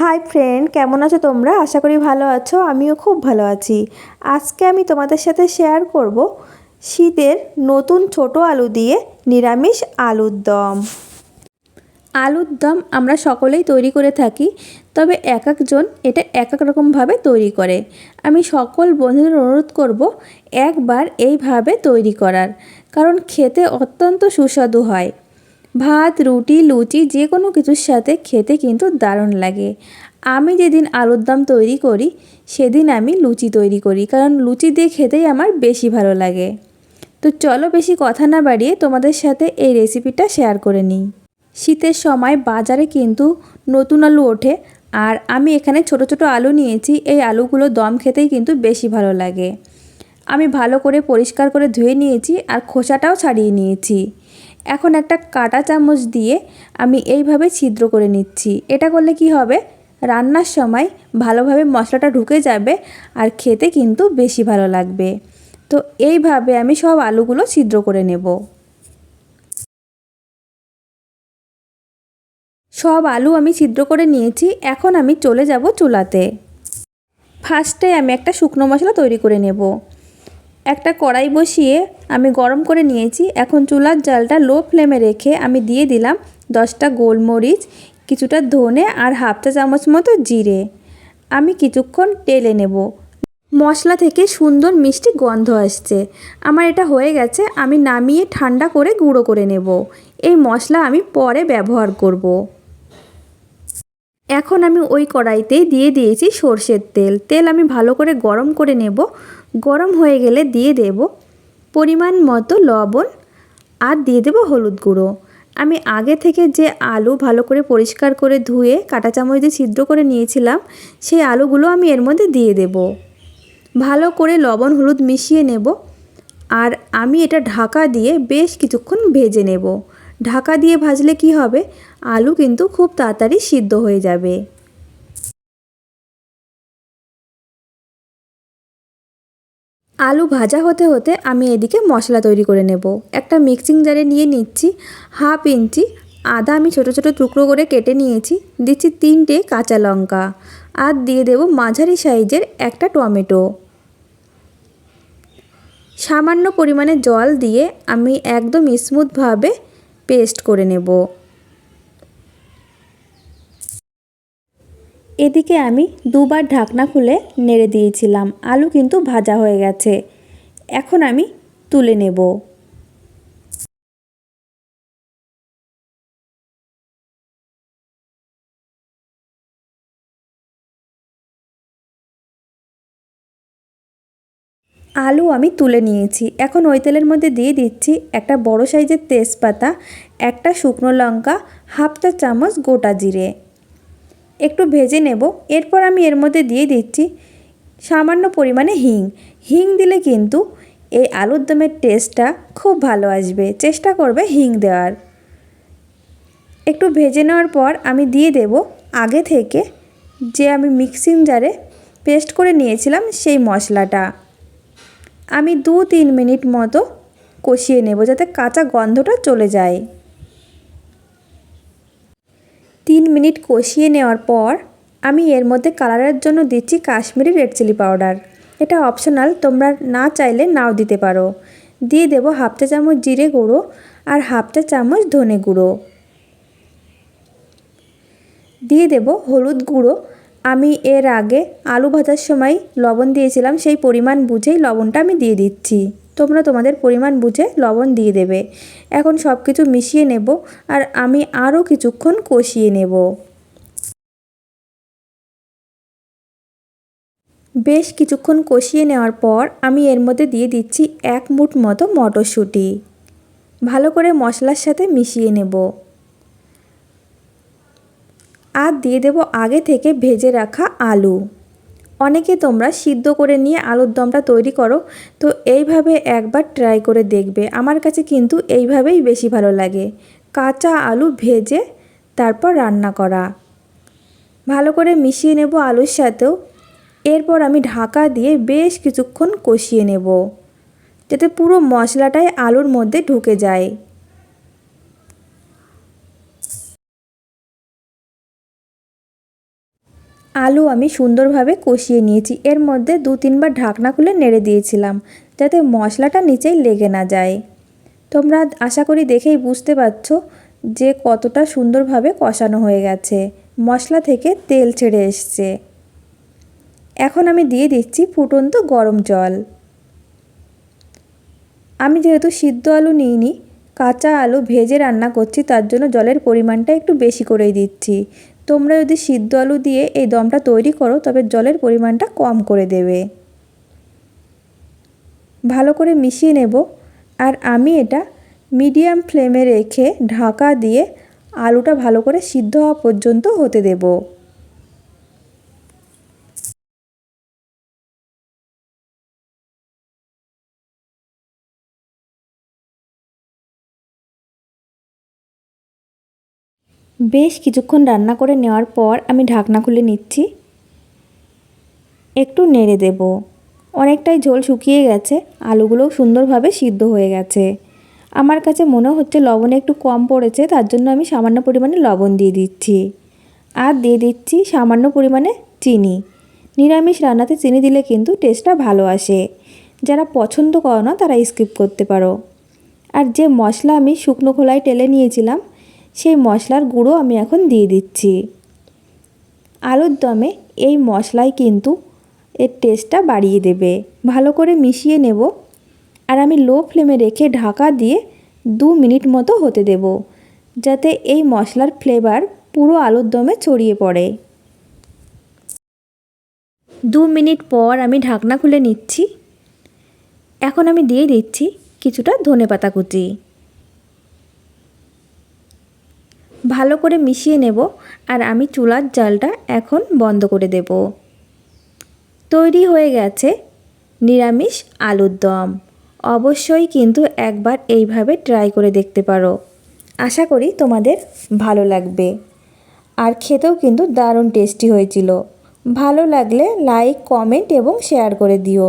Hi friend কেমন আছো তোমরা? আশা করি ভালো আছো, আমিও খুব ভালো আছি। আজকে আমি তোমাদের সাথে শেয়ার করব শীতের নতুন ছোট আলু দিয়ে নিরামিষ আলুর দম। আলুর দম আমরা সকলেই তৈরি করে থাকি, তবে এক একজন এটা এক এক রকমভাবে তৈরি করে। আমি সকল বন্ধুদের অনুরোধ করব একবার এইভাবে তৈরি করার, কারণ খেতে অত্যন্ত সুস্বাদু হয়। ভাত, রুটি, লুচি, যে কোনো কিছুর সাথে খেতে কিন্তু দারুণ লাগে। আমি যেদিন আলুর দম তৈরি করি, সেদিন আমি লুচি তৈরি করি, কারণ লুচি দিয়ে খেতেই আমার বেশি ভালো লাগে। তো চলো বেশি কথা না বাড়িয়ে তোমাদের সাথে এই রেসিপিটা শেয়ার করে নিই। শীতের সময় বাজারে কিন্তু নতুন আলু ওঠে, আর আমি এখানে ছোট ছোট আলু নিয়েছি, এই আলুগুলো দম খেতেই কিন্তু বেশি ভালো লাগে। আমি ভালো করে পরিষ্কার করে ধুয়ে নিয়েছি, আর খোসাটাও ছাড়িয়ে নিয়েছি। এখন একটা কাটা চামচ দিয়ে আমি এইভাবে ছিদ্র করে নিচ্ছি। এটা করলে কি হবে? রান্নার সময় ভালোভাবে মশলাটা ঢুকে যাবে আর খেতে কিন্তু বেশি ভালো লাগবে। তো এইভাবে আমি সব আলুগুলো ছিদ্র করে নেব। সব আলু আমি ছিদ্র করে নিয়েছি। এখন আমি চলে যাব চুলাতে। ফার্স্টে আমি একটা শুকনো মশলা তৈরি করে নেব। একটা কড়াই বসিয়ে আমি গরম করে নিয়েছি। এখন চুলার জালটা লো ফ্লেমে রেখে আমি দিয়ে দিলাম দশটা গোলমরিচ, কিছুটা ধনে আর হাফ চা চামচ মতো জিরে। আমি কিছুক্ষণ টেলে নেব। মশলা থেকে সুন্দর মিষ্টি গন্ধ আসছে। আমার এটা হয়ে গেছে, আমি নামিয়ে ঠান্ডা করে গুঁড়ো করে নেব। এই মশলা আমি পরে ব্যবহার করব। এখন আমি ওই কড়াইতেই দিয়ে দিয়েছি সর্ষের তেল। তেল আমি ভালো করে গরম করে নেব। গরম হয়ে গেলে দিয়ে দেব পরিমাণ মতো লবণ আর দিয়ে দেব হলুদ গুঁড়ো। আমি আগে থেকে যে আলু ভালো করে পরিষ্কার করে ধুয়ে কাঁটা চামচ দিয়ে ছিদ্র করে নিয়েছিলাম, সেই আলুগুলো আমি এর মধ্যে দিয়ে দেব। ভালো করে লবণ হলুদ মিশিয়ে নেব আর আমি এটা ঢাকা দিয়ে বেশ কিছুক্ষণ ভেজে নেব। ঢাকা দিয়ে ভাজলে কি হবে? আলু কিন্তু খুব তাড়াতাড়ি সিদ্ধ হয়ে যাবে। আলু ভাজা হতে হতে আমি এদিকে মশলা তৈরি করে নেব। একটা মিক্সিং জারে নিয়ে নিচ্ছি হাফ ইঞ্চি, আদা আমি ছোট ছোট টুকরো করে কেটে নিয়েছি, দিচ্ছি তিনটে কাঁচা লঙ্কা আর দিয়ে দেব মাঝারি সাইজের একটা টমেটো। সামান্য পরিমাণে জল দিয়ে আমি একদম স্মুথভাবে পেস্ট করে নেব। এদিকে আমি দুবার ঢাকনা খুলে নেড়ে দিয়েছিলাম। আলু কিন্তু ভাজা হয়ে গেছে। এখন আমি তুলে নেব। আলু আমি তুলে নিয়েছি। এখন ওই তেলের মধ্যে দিয়ে দিচ্ছি একটা বড় সাইজের তেজপাতা, একটা শুকনো লঙ্কা, হাফ চা চামচ গোটা জিরে। একটু ভেজে নেব। এরপর আমি এর মধ্যে দিয়ে দিচ্ছি সামান্য পরিমাণে হিং। হিং দিলে কিন্তু এই আলুর দমের টেস্টটা খুব ভালো আসবে। চেষ্টা করবে হিং দেওয়ার। একটু ভেজে নেওয়ার পর আমি দিয়ে দেব আগে থেকে যে আমি মিক্সিং জারে পেস্ট করে নিয়েছিলাম সেই মশলাটা। আমি দু তিন মিনিট মতো কষিয়ে নেব যাতে কাঁচা গন্ধটা চলে যায়। তিন মিনিট কষিয়ে নেওয়ার পর আমি এর মধ্যে কালারের জন্য দিচ্ছি কাশ্মীরি রেড চিলি পাউডার। এটা অপশনাল, তোমরা না চাইলে নাও দিতে পারো। দিয়ে দেব হাফ চা চামচ জিরে গুঁড়ো আর হাফ চা চামচ ধনে গুঁড়ো। দিয়ে দেব হলুদ গুঁড়ো। আমি এর আগে আলু ভাজার সময় লবণ দিয়েছিলাম, সেই পরিমাণ বুঝেই লবণটা আমি দিয়ে দিচ্ছি। তোমরা তোমাদের পরিমাণ বুঝে লবণ দিয়ে দেবে। এখন সব কিছু মিশিয়ে নেব আর আমি আরও কিছুক্ষণ কষিয়ে নেব। বেশ কিছুক্ষণ কষিয়ে নেওয়ার পর আমি এর মধ্যে দিয়ে দিচ্ছি এক মুঠ মতো মটরশুঁটি। ভালো করে মশলার সাথে মিশিয়ে নেব। আর দিয়ে দেব আগে থেকে ভেজে রাখা আলু। অনেকে তোমরা সিদ্ধ করে নিয়ে আলুর দমটা তৈরি করো, তো এইভাবে একবার ট্রাই করে দেখবে। আমার কাছে কিন্তু এইভাবেই বেশি ভালো লাগে। কাঁচা আলু ভেজে তারপর রান্না করা। ভালো করে মিশিয়ে নেব আলুর সাথেও। এরপর আমি ঢাকা দিয়ে বেশ কিছুক্ষণ কষিয়ে নেব, যাতে পুরো মশলাটাই আলুর মধ্যে ঢুকে যায়। আলু আমি সুন্দরভাবে কষিয়ে নিয়েছি। এর মধ্যে দু তিনবার ঢাকনা খুলে নেড়ে দিয়েছিলাম, যাতে মশলাটা নিচেই লেগে না যায়। তোমরা আশা করি দেখেই বুঝতে পারছ যে কতটা সুন্দরভাবে কষানো হয়ে গেছে। মশলা থেকে তেল ছেড়ে এসছে। এখন আমি দিয়ে দিচ্ছি ফুটন্ত গরম জল। আমি যেহেতু সিদ্ধ আলু নিইনি, কাঁচা আলু ভেজে রান্না করছি, তার জন্য জলের পরিমাণটা একটু বেশি করেই দিচ্ছি। তোমরা যদি সিদ্ধ আলু দিয়ে এই দমটা তৈরি করো, তবে জলের পরিমাণটা কম করে দেবে। ভালো করে মিশিয়ে নেব। আর আমি এটা মিডিয়াম ফ্লেমে রেখে ঢাকা দিয়ে আলুটা ভালো করে সিদ্ধ হওয়া পর্যন্ত হতে দেব। বেশ কিছুক্ষণ রান্না করে নেওয়ার পর আমি ঢাকনা খুলে নিচ্ছি। একটু নেড়ে দেব। অনেকটাই ঝোল শুকিয়ে গেছে, আলুগুলোও সুন্দরভাবে সিদ্ধ হয়ে গেছে। আমার কাছে মনে হচ্ছে লবণ একটু কম পড়েছে, তার জন্য আমি সামান্য পরিমাণে লবণ দিয়ে দিচ্ছি। আর দিয়ে দিচ্ছি সামান্য পরিমাণে চিনি। নিরামিষ রান্নাতে চিনি দিলে কিন্তু টেস্টটা ভালো আসে। যারা পছন্দ করো না, তারা স্কিপ করতে পারো। আর যে মশলা আমি শুকনো খোলায় টেলে নিয়েছিলাম সেই মশলার গুঁড়ো আমি এখন দিয়ে দিচ্ছি। আলুর দমে এই মশলাই কিন্তু এর টেস্টটা বাড়িয়ে দেবে। ভালো করে মিশিয়ে নেব আর আমি লো ফ্লেমে রেখে ঢাকা দিয়ে দু মিনিট মতো হতে দেব যাতে এই মশলার ফ্লেভার পুরো আলুর দমে ছড়িয়ে পড়ে। দু মিনিট পর আমি ঢাকনা খুলে নিচ্ছি। এখন আমি দিয়ে দিচ্ছি কিছুটা ধনে পাতা কুচি। ভালো করে মিশিয়ে নেব আর আমি চুলার জালটা এখন বন্ধ করে দেব। তৈরি হয়ে গেছে নিরামিষ আলুর দম। অবশ্যই কিন্তু একবার এইভাবে ট্রাই করে দেখতে পারো। আশা করি তোমাদের ভালো লাগবে। আর খেতেও কিন্তু দারুণ টেস্টি হয়েছিল। ভালো লাগলে লাইক, কমেন্ট এবং শেয়ার করে দিও।